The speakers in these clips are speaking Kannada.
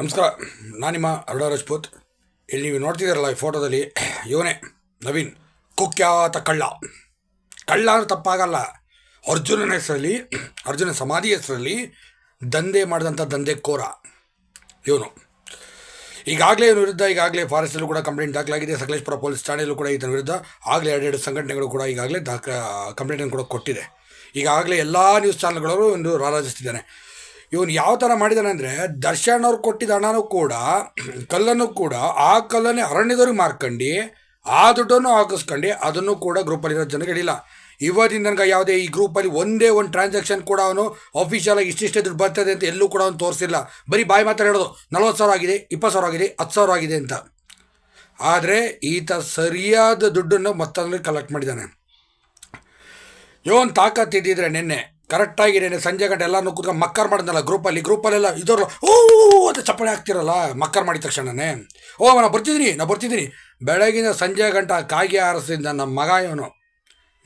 ನಮಸ್ಕಾರ, ನಾನು ನಿಮ್ಮ ಅರುಣ ರಜಪೂತ್. ಇಲ್ಲಿ ನೀವು ನೋಡ್ತಿದ್ದೀರಲ್ಲ ಈ ಫೋಟೋದಲ್ಲಿ, ಇವನೇ ನವೀನ್ ಕುಖ್ಯಾತ ಕಳ್ಳ. ಕಳ್ಳ ಅಂದ್ರೆ ತಪ್ಪಾಗಲ್ಲ. ಅರ್ಜುನನ ಹೆಸರಲ್ಲಿ, ಅರ್ಜುನ ಸಮಾಧಿ ಹೆಸರಲ್ಲಿ ದಂಧೆ ಮಾಡಿದಂಥ ದಂಧೆ ಕೋರ. ಇವನು. ಈಗಾಗಲೇ ಇವನ ವಿರುದ್ಧ, ಈಗಾಗಲೇ ಫಾರೆಸ್ಟಲ್ಲೂ ಕೂಡ ಕಂಪ್ಲೇಂಟ್ ದಾಖಲಾಗಿದೆ. ಸಕಲೇಶ್ಪುರ ಪೊಲೀಸ್ ಠಾಣೆಯಲ್ಲೂ ಕೂಡ ಈತನ ವಿರುದ್ಧ ಆಗಲೇ ಎರಡೆರಡು ಸಂಘಟನೆಗಳು ಕೂಡ ಈಗಾಗಲೇ ದಾಖ ಕಂಪ್ಲೇಂಟನ್ನು ಕೂಡ ಕೊಟ್ಟಿದೆ. ಈಗಾಗಲೇ ಎಲ್ಲ ನ್ಯೂಸ್ ಚಾನಲ್ಗಳವರು ಒಂದು ರಾರಾಜಿಸ್ತಿದ್ದಾನೆ. ಇವನು ಯಾವ ಥರ ಮಾಡಿದಾನೆ ಅಂದರೆ ದರ್ಶನ್ ಅವ್ರು ಕೊಟ್ಟಿದ್ದ ಹಣನೂ ಕೂಡ, ಕಲ್ಲನ್ನು ಕೂಡ ಆ ಕಲ್ಲನ್ನೇ ಅರಣ್ಯದವ್ರಿಗೆ ಮಾರ್ಕಂಡು, ಆ ದುಡ್ಡನ್ನು ಹಾಕಿಸ್ಕೊಂಡು ಅದನ್ನು ಕೂಡ ಗ್ರೂಪಲ್ಲಿರೋ ಜನಕ್ಕೆ ಹೇಳಿಲ್ಲ. ಇವತ್ತಿನ ನನಗೆ ಯಾವುದೇ ಈ ಗ್ರೂಪಲ್ಲಿ ಒಂದೇ ಒಂದು ಟ್ರಾನ್ಸಾಕ್ಷನ್ ಕೂಡ ಅವನು ಅಫಿಷಿಯಲ್ ಆಗಿ ಇಷ್ಟಿಷ್ಟೇ ದುಡ್ಡು ಬರ್ತದೆ ಅಂತ ಎಲ್ಲೂ ಕೂಡ ಅವನು ತೋರಿಸಿಲ್ಲ. ಬರೀ ಬಾಯಿ ಮಾತ್ರ ಹೇಳೋದು, ನಲ್ವತ್ತು ಸಾವಿರ ಆಗಿದೆ, ಇಪ್ಪತ್ತು ಸಾವಿರ ಆಗಿದೆ, ಹತ್ತು ಸಾವಿರ ಆಗಿದೆ ಅಂತ. ಆದರೆ ಈತ ಸರಿಯಾದ ದುಡ್ಡನ್ನು ಮತ್ತೊಂದು ಕಲೆಕ್ಟ್ ಮಾಡಿದ್ದಾನೆ ಇವನ್ ತಾಕತ್ತಿದ್ದಿದ್ರೆ ನಿನ್ನೆ ಕರೆಕ್ಟಾಗಿ ಸಂಜೆ ಗಂಟೆ ಎಲ್ಲ ಕೂತ್ಕೊಂಡು ಮಕ್ಕರ್ ಮಾಡಿದ್ನಲ್ಲ ಗ್ರೂಪಲ್ಲಿ, ಗ್ರೂಪಲ್ಲೆಲ್ಲ ಇದ್ದವ್ರು ಓ, ಅಂತ ಚಪ್ಪಳೆ ಹಾಕ್ತಿರಲ್ಲ, ಮಕ್ಕರ್ ಮಾಡಿದ ತಕ್ಷಣನೇ. ಓ ನಾನು ಬರ್ತಿದ್ದೀನಿ ನಾ ಬರ್ತಿದ್ದೀನಿ. ಬೆಳಗಿನ ಸಂಜೆ ಗಂಟ ಕಾಗಿ ಆರಿಸಿದ ನಮ್ಮ ಮಗ ಇವನು.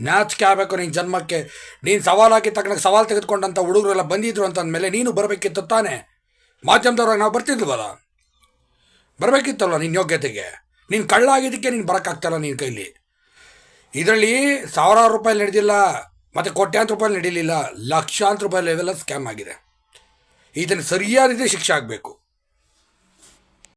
ನಾಚಿಕೆ ಆಗಬೇಕು ನಿನ್ನ ಜನ್ಮಕ್ಕೆ. ನೀನು ಸವಾಲಾಗಿ ತಕ್ಕ ಸವಾಲು ತೆಗೆದುಕೊಂಡಂಥ ಹುಡುಗರೆಲ್ಲ ಬಂದಿದ್ರು ಅಂತ ಅಂದಮೇಲೆ ನೀನು ಬರಬೇಕಿತ್ತು ತಾನೇ. ಮಾಧ್ಯಮದವ್ರಾಗ ನಾವು ಬರ್ತಿದ್ವಲ್ಲ. ಬರಬೇಕಿತ್ತಲ್ವ ನಿನ್ನ ಯೋಗ್ಯತೆಗೆ? ನೀನು ಕಳ್ಳ ಆಗಿದ್ದಕ್ಕೆ ನೀನು ಬರೋಕ್ಕಾಗ್ತಲ್ಲ ನಿನ್ನ ಕೈಲಿ. ಇದರಲ್ಲಿ ಸಾವಿರಾರು ರೂಪಾಯಿ ನಡೆದಿಲ್ಲ. ಮತ್ತು ಕೋಟ್ಯಾಂತರ ರೂಪಾಯಿ ನಡೀಲಿಲ್ಲ ಲಕ್ಷಾಂತರ ರೂಪಾಯಿ ಲೆವೆಲ್ಲ ಸ್ಕ್ಯಾಮ್ ಆಗಿದೆ. ಇದನ್ನು ಸರಿಯಾದ ರೀತಿ ಶಿಕ್ಷೆ ಆಗಬೇಕು.